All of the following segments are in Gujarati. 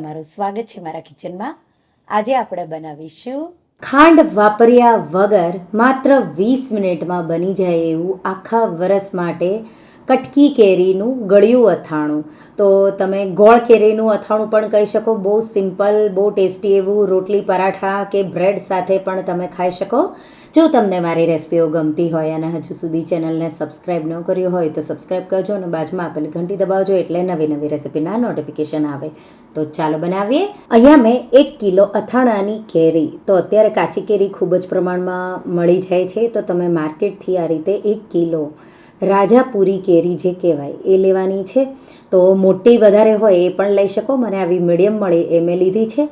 તમારું સ્વાગત છે મારા કિચનમાં. આજે આપણે બનાવીશું ખાંડ વાપર્યા વગર માત્ર વીસ મિનિટમાં બની જાય એવું આખા વરસ માટે કટકી કેરીનું ગળ્યું અથાણું. તો તમે ગોળ કેરીનું અથાણું પણ કહી શકો, બહુ સિમ્પલ, બહુ ટેસ્ટી એવું રોટલી, પરાઠા કે બ્રેડ સાથે પણ તમે ખાઈ શકો. જો તમને મારી રેસિપીઓ ગમતી હોય અને હજુ સુધી ચેનલને સબસ્ક્રાઈબ ન કર્યું હોય તો સબસ્ક્રાઈબ કરજો અને બાજુમાં આપેલી ઘંટી દબાવજો એટલે નવી નવી રેસિપીના નોટિફિકેશન આવે. તો ચાલો બનાવીએ. અહીંયા મેં એક કિલો અથાણાની કેરી. તો અત્યારે કાચી કેરી ખૂબ જ પ્રમાણમાં મળી જાય છે. તો તમે માર્કેટથી આ રીતે એક કિલો રાજાપુરી કેરી જે કહેવાય એ લેવાની છે. તો મોટી વધારે હોય એ પણ લઈ શકો. મને આવી મીડિયમ મળી એ મેં લીધી છે.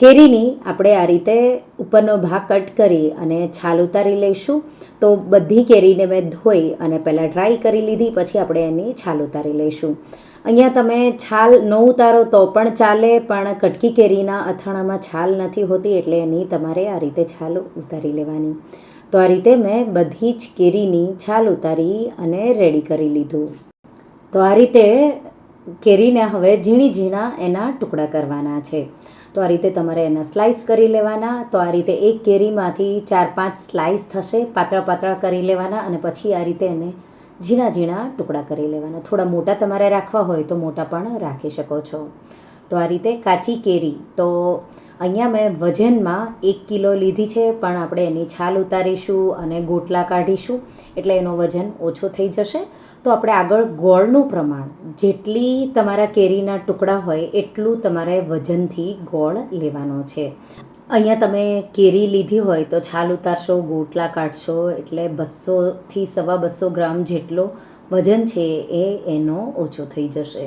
કેરીની આપણે આ રીતે ઉપરનો ભાગ કટ કરી અને છાલ ઉતારી લઈશું. તો બધી કેરીને મેં ધોઈ અને પહેલાં ડ્રાય કરી લીધી, પછી આપણે એની છાલ ઉતારી લઈશું. અહીંયા તમે છાલ ન ઉતારો તો પણ ચાલે, પણ કટકી કેરીના અથાણામાં છાલ નથી હોતી એટલે એની તમારે આ રીતે છાલ ઉતારી લેવાની. તો આ રીતે મેં બધી જ કેરીની છાલ ઉતારી અને રેડી કરી લીધું. તો આ રીતે કેરીને હવે ઝીણી ઝીણા એના ટુકડા કરવાના છે. તો આ રીતે તમારે એના સ્લાઇસ કરી લેવાના, તો આ રીતે એક કેરીમાંથી ચાર પાંચ સ્લાઇસ થશે, પાતળા પાતળા કરી લેવાના અને પછી આ રીતે એને ઝીણા ઝીણા ટુકડા કરી લેવાના. થોડા મોટા તમારે રાખવા હોય તો મોટા પણ રાખી શકો છો. તો આ રીતે કાચી કેરી. તો અહીંયા મેં વજનમાં એક કિલો લીધી છે, પણ આપણે એની છાલ ઉતારીશું અને ગોટલા કાઢીશું, એટલે એનો વજન ઓછો થઈ જશે. તો આપણે આગળ ગોળનું પ્રમાણ. જેટલી તમારા કેરીના ટુકડા હોય, એટલું તમારે વજનથી ગોળ લેવાનો છે. અહીંયા તમે કેરી લીધી હોય તો છાલ ઉતારશો, ગોટલા કાઢશો, એટલે બસોથી સવા બસો ગ્રામ જેટલો વજન છે એ એનો ઓછો થઈ જશે.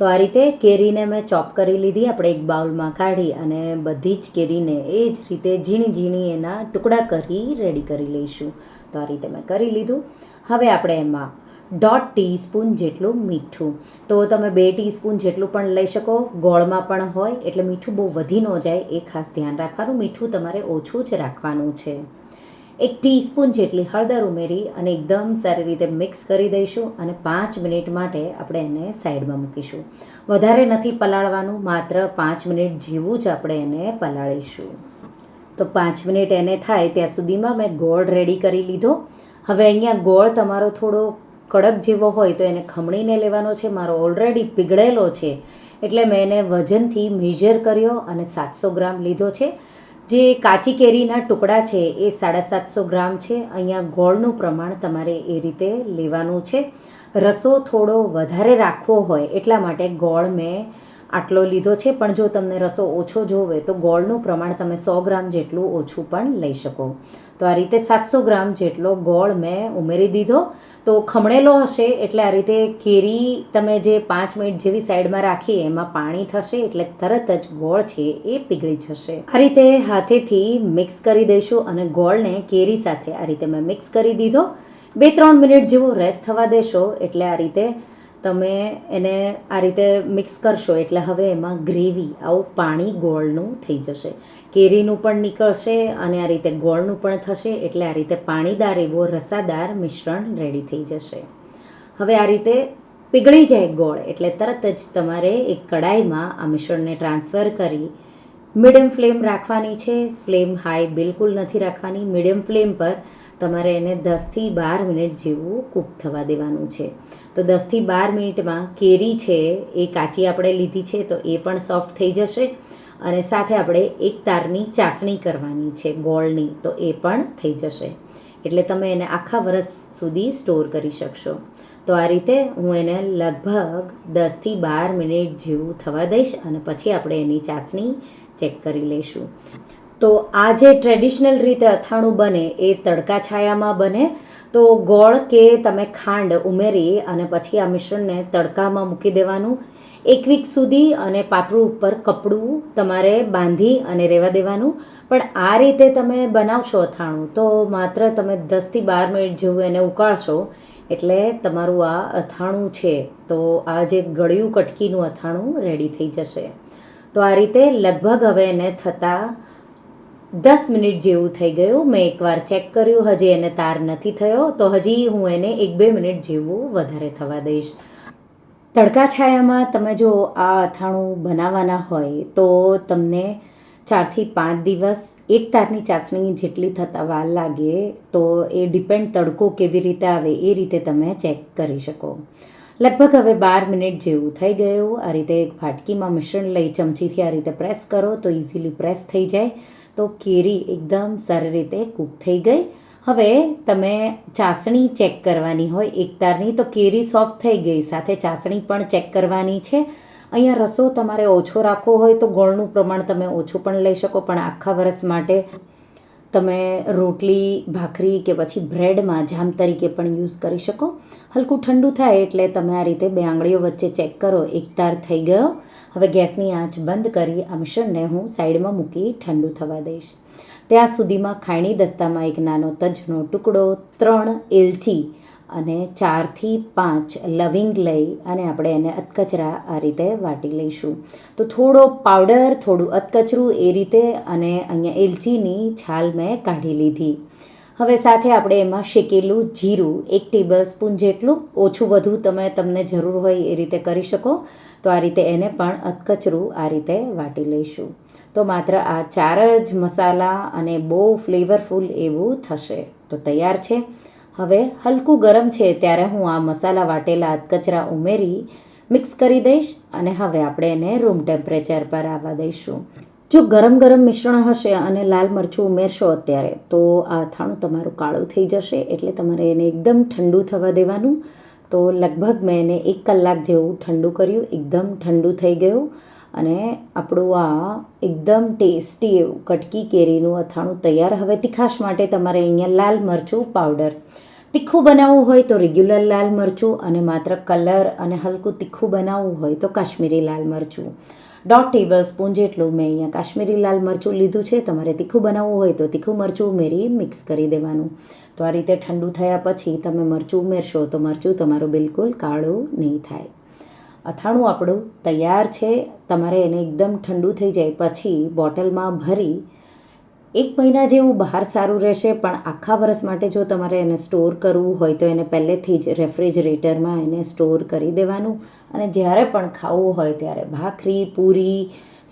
તો આ રીતે કેરીને મેં ચોપ કરી લીધી, આપણે એક બાઉલમાં કાઢી અને બધી જ કેરીને એ જ રીતે ઝીણી ઝીણી એના ટુકડા કરી રેડી કરી લઈશું. તો આ રીતે મેં કરી લીધું. હવે આપણે એમાં દોઢ ટીસ્પૂન જેટલું મીઠું. તો તમે બે ટીસ્પૂન જેટલું પણ લઈ શકો, ગોળમાં પણ હોય, એટલે મીઠું બહુ વધી ન જાય, એ ખાસ ધ્યાન રાખવાનું. મીઠું તમારે ઓછું જ રાખવાનું છે. એક ટીસ્પૂન જેટલી હળદર ઉમેરી અને એકદમ સારી રીતે મિક્સ કરી દઈશું અને પાંચ મિનિટ માટે આપણે એને સાઈડમાં મૂકીશું. વધારે નથી પલાળવાનું, માત્ર પાંચ મિનિટ જેવું જ આપણે એને પલાળીશું. તો પાંચ મિનિટ એને થાય ત્યાં સુધીમાં મેં ગોળ રેડી કરી લીધો. હવે અહીંયા ગોળ તમારો થોડો કડક જેવો હોય તો એને ખમણીને લેવાનો છે. મારો ઓલરેડી પીગળેલો છે. એટલે મેં એને વજનથી મેજર કર્યો અને સાતસો ગ્રામ લીધો છે. જે કાચી કેરીના ટુકડા છે એ સાડા સાતસો ગ્રામ છે. અહીંયા ગોળનું પ્રમાણ તમારે એ રીતે લેવાનું છે. રસો થોડો વધારે રાખવો હોય એટલા માટે ગોળ મેં આટલો લીધો છે, પણ જો તમને રસો ઓછો જોવે, તો ગોળનું પ્રમાણ તમે સો ગ્રામ જેટલું ઓછું પણ લઈ શકો. તો આ રીતે સાતસો ગ્રામ જેટલો ગોળ મેં ઉમેરી દીધો. તો ખમણેલો હશે એટલે આ રીતે કેરી તમે જે પાંચ મિનિટ જેવી સાઈડમાં રાખી એમાં પાણી થશે એટલે તરત જ ગોળ છે એ પીગળી જશે. આ રીતે હાથેથી મિક્સ કરી દઈશું અને ગોળને કેરી સાથે આ રીતે મેં મિક્સ કરી દીધો. બે ત્રણ મિનિટ જેવો રેસ્ટ થવા દેશો એટલે આ રીતે તમે એને આ રીતે મિક્સ કરશો, એટલે હવે એમાં ગ્રેવી આવું પાણી ગોળનું થઈ જશે. કેરીનું પણ નીકળશે અને આ રીતે ગોળનું પણ થશે, એટલે આ રીતે પાણીદાર એવો રસાદાર મિશ્રણ રેડી થઈ જશે. હવે આ રીતે પીગળી જાય ગોળ, એટલે તરત જ તમારે એક કડાઈમાં આ મિશ્રણને ટ્રાન્સફર કરી મીડિયમ ફ્લેમ રાખવાની છે. ફ્લેમ હાઈ બિલકુલ નથી રાખવાની. મીડિયમ ફ્લેમ પર તમારે એને દસથી બાર મિનિટ જેવું કૂક થવા દેવાનું છે. તો દસથી બાર મિનિટમાં કેરી છે, એ કાચી આપણે લીધી છે, તો એ પણ સોફ્ટ થઈ જશે. અને સાથે આપણે એક તારની ચાસણી કરવાની છે, ગોળની, તો એ પણ થઈ જશે. એટલે તમે એને આખા વરસ સુધી સ્ટોર કરી શકશો. તો આ રીતે હું એને લગભગ દસથી બાર મિનિટ જેવું થવા દઈશ અને પછી આપણે એની ચાસણી ચેક કરી લઈશું. તો આ જે ટ્રેડિશનલ રીતે અથાણું બને એ તડકા છાયામાં બને. તો ગોળ કે તમે ખાંડ ઉમેરી અને પછી આ મિશ્રણને તડકામાં મૂકી દેવાનું. એક વીક સુધી અને પાતળું ઉપર કપડું તમારે બાંધી અને રહેવા દેવાનું. પણ આ રીતે તમે બનાવશો અથાણું તો માત્ર તમે દસથી બાર મિનિટ જેવું એને ઉકાળશો એટલે તમારું આ અથાણું છે. તો આ જે ગળ્યું કટકીનું અથાણું રેડી થઈ જશે. તો આ રીતે લગભગ હવે એને થતાં દસ મિનિટ જેવું થઈ ગયું. મેં એકવાર ચેક કર્યું, હજી એને તાર નથી થયો. તો હજી હું એને એક બે મિનિટ જેવું વધારે થવા દઈશ. તડકા છાયામાં તમે જો આ અથાણું બનાવવાના હોય, તો તમને ચારથી પાંચ દિવસ એક તારની ચાસણી જેટલી થતાં વાર લાગે, તો એ ડિપેન્ડ તડકો કેવી રીતે આવે એ રીતે તમે ચેક કરી શકો. લગભગ હવે બાર મિનિટ જેવું થઈ ગયું. આ રીતે એક ફાટકીમાં મિશ્રણ લઈ ચમચીથી આ રીતે પ્રેસ કરો તો ઇઝીલી પ્રેસ થઈ જાય. તો કેરી એકદમ સારી રીતે કૂક થઈ ગઈ. હવે તમે ચાસણી ચેક કરવાની હોય એક તારની તો કેરી સોફ્ટ થઈ ગઈ, સાથે ચાસણી પણ ચેક કરવાની છે. અહીંયા રસો તમારે ઓછો રાખવો હોય તો ગોળનું પ્રમાણ તમે ઓછું પણ લઈ શકો, પણ આખા વર્ષ માટે તમે રોટલી, ભાખરી કે પછી બ્રેડમાં જામ તરીકે પણ યુઝ કરી શકો. હલકું ઠંડુ થાય એટલે તમે આ રીતે બે આંગળીઓ વચ્ચે ચેક કરો. એકતાર થઈ ગયો. હવે ગેસની આંચ બંધ કરી આ મિશ્રણને હું સાઈડમાં મૂકી ઠંડુ થવા દઈશ. ત્યાં સુધીમાં ખાયણી દસ્તામાં એક નાનો તજનો ટુકડો, ત્રણ એલચી અને ચારથી પાંચ લવિંગ લઈ અને આપણે એને અધકચરા આ રીતે વાટી લઈશું. તો થોડો પાવડર, થોડું અધકચરું એ રીતે અને અહીંયા એલચીની છાલ મેં કાઢી લીધી. હવે સાથે આપણે એમાં શેકેલું જીરું, એક ટેબલ સ્પૂન જેટલું, ઓછું વધુ તમે તમને જરૂર હોય એ રીતે કરી શકો. તો આ રીતે એને પણ અધકચરું આ રીતે વાટી લઈશું. તો માત્ર આ ચાર જ મસાલા અને બહુ ફ્લેવરફુલ એવું થશે. તો તૈયાર છે? હવે હલકું ગરમ છે ત્યારે હું આ મસાલા વાટેલા કચરા ઉમેરી મિક્સ કરી દઈશ અને હવે આપણે એને રૂમ ટેમ્પરેચર પર આવવા દઈશું. જો ગરમ ગરમ મિશ્રણ હશે અને લાલ મરચું ઉમેરશો અત્યારે, તો આ અથાણું તમારું કાળું થઈ જશે એટલે તમારે એને એકદમ ઠંડુ થવા દેવાનું. તો લગભગ મેં એને એક કલાક જેવું ઠંડુ કર્યું, એકદમ ઠંડુ થઈ ગયું અને આપણું આ એકદમ ટેસ્ટી એવું કટકી કેરીનું અથાણું તૈયાર હવે તીખાશ માટે તમારે અહીંયા લાલ મરચું પાવડર. તીખું બનાવવું હોય તો રેગ્યુલર લાલ મરચું અને માત્ર કલર અને હલકું તીખું બનાવવું હોય તો કાશ્મીરી લાલ મરચું. દોઢ ટેબલ સ્પૂન જેટલું મેં અહીંયા કાશ્મીરી લાલ મરચું લીધું છે. તમારે તીખું બનાવવું હોય તો તીખું મરચું ઉમેરી મિક્સ કરી દેવાનું. તો આ રીતે ઠંડુ થયા પછી તમે મરચું ઉમેરશો તો મરચું તમારું બિલકુલ કાળું નહીં થાય. અથાણું આપણું તૈયાર છે. તમારે એને એકદમ ઠંડુ થઈ જાય પછી બોટલમાં ભરી એક મહિના જેવું બહાર સારું રહેશે, પણ આખા વર્ષ માટે જો તમારે એને સ્ટોર કરવું હોય તો એને પહેલેથી જ રેફ્રિજરેટરમાં એને સ્ટોર કરી દેવાનું. અને જ્યારે પણ ખાવું હોય ત્યારે ભાખરી, પૂરી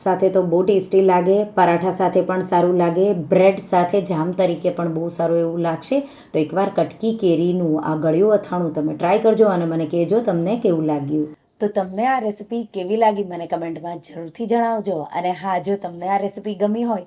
સાથે તો બહુ ટેસ્ટી લાગે, પરાઠા સાથે પણ સારું લાગે, બ્રેડ સાથે જામ તરીકે પણ બહુ સારું એવું લાગશે. તો એકવાર કટકી કેરીનું આ ગળ્યું અથાણું તમે ટ્રાય કરજો અને મને કહેજો તમને કેવું લાગ્યું. તો તમને આ રેસીપી કેવી લાગી મને કમેન્ટમાં જરૂરથી જણાવજો. અને હા, જો તમને આ રેસીપી ગમી હોય